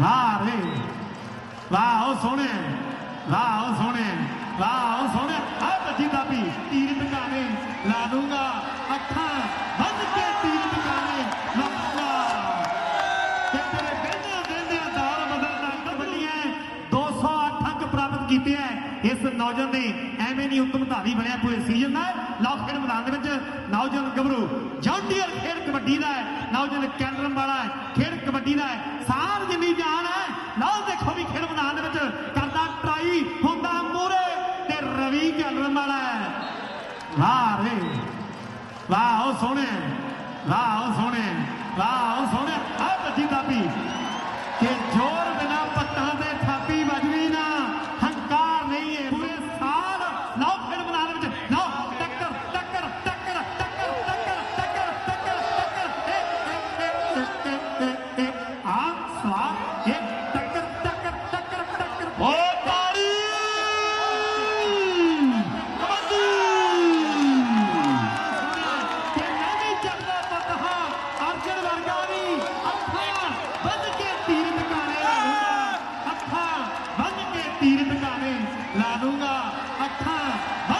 ਵਾਹ ਰੇ ਵਾਹ ਉਹ ਸੋਹਣੇ ਵਾਹ ਉਹ ਸੋਹਣੇ ਵਾਹ ਉਹ ਸੋਹਣੇ। ਆ ਬੱਜੀ ਦਾ ਵੀ ਤੀਰ ਟਿਕਾਣੇ ਲਾ ਦੂੰਗਾ ਅੱਖਾਂ ਬੰਦ ਕੇ ਤੀਰ ਟਿਕਾਣੇ ਲਾ ਦੂੰਗਾ ਤੇ ਤੇਰੇ ਬਹਿੰਦਿਆਂ ਬਹਿੰਦਿਆਂ ਦਾਲ ਬਦਲਦਾ ਕਬੱਡੀਆਂ 208 ਅੰਕ ਪ੍ਰਾਪਤ ਕੀਤੇ ਹੈ। ਇਸ ਨੌਜਵਾਨ ਨੇ ਐਵੇਂ ਨਹੀਂ ਉੱਤਮ ਧਾਰੀ ਬਣਿਆ ਪੂਰੇ ਸੀਜ਼ਨ ਦਾ। ਲੌਕ ਖੇਡ ਮੈਦਾਨ ਦੇ ਵਿੱਚ ਨੌਜਵਾਨ ਗੱਭਰੂ, ਜੌਂਡੀਅਰ ਖੇਡ ਕਬੱਡੀ ਦਾ ਹੈ। ਨੌਜਵਾਨ ਕੈਨਰਮ ਵਾਲਾ ਹੈ, ਖੇਡ ਕਬੱਡੀ ਦਾ ਹੈ। ਰਵੀ ਕੈਂਡਰਮ ਵਾਲਾ ਹੈ ਵਾਹ ਰੇ ਵਾਹ ਉਹ ਸੋਹਣੇ ਵਾਹ ਉਹ ਸੋਹਣੇ ਵਾਹ ਉਹ ਸੋਹਣੇ ਆ ਬੱਜੀ ਦਾਪੀ ਕਿ ਜੋਰ ਬਿਨਾ ਪੱਟਾਂ ਦੇ ਥਾਪੀ ਵੱਜਵੀ ਨਾ ਹੰਕਾਰ ਨਹੀਂ ਹੈ ਪੂਰੇ ਸਾਲ ਲਓ ਫਿਰ ਮੈਦਾਨ ਵਿੱਚ ਲਓ ਟੱਕਰ ਟੱਕਰ ਟੱਕਰ ਟੱਕਰ ਟੱਕਰ ਟੱਕਰ ਟੱਕਰ ਟੱਕਰ ਏ ਏ ਏ ਏ ਏ ਆ ਸਵਾਰ ਇਹ ਟੱਕਰ La Lunga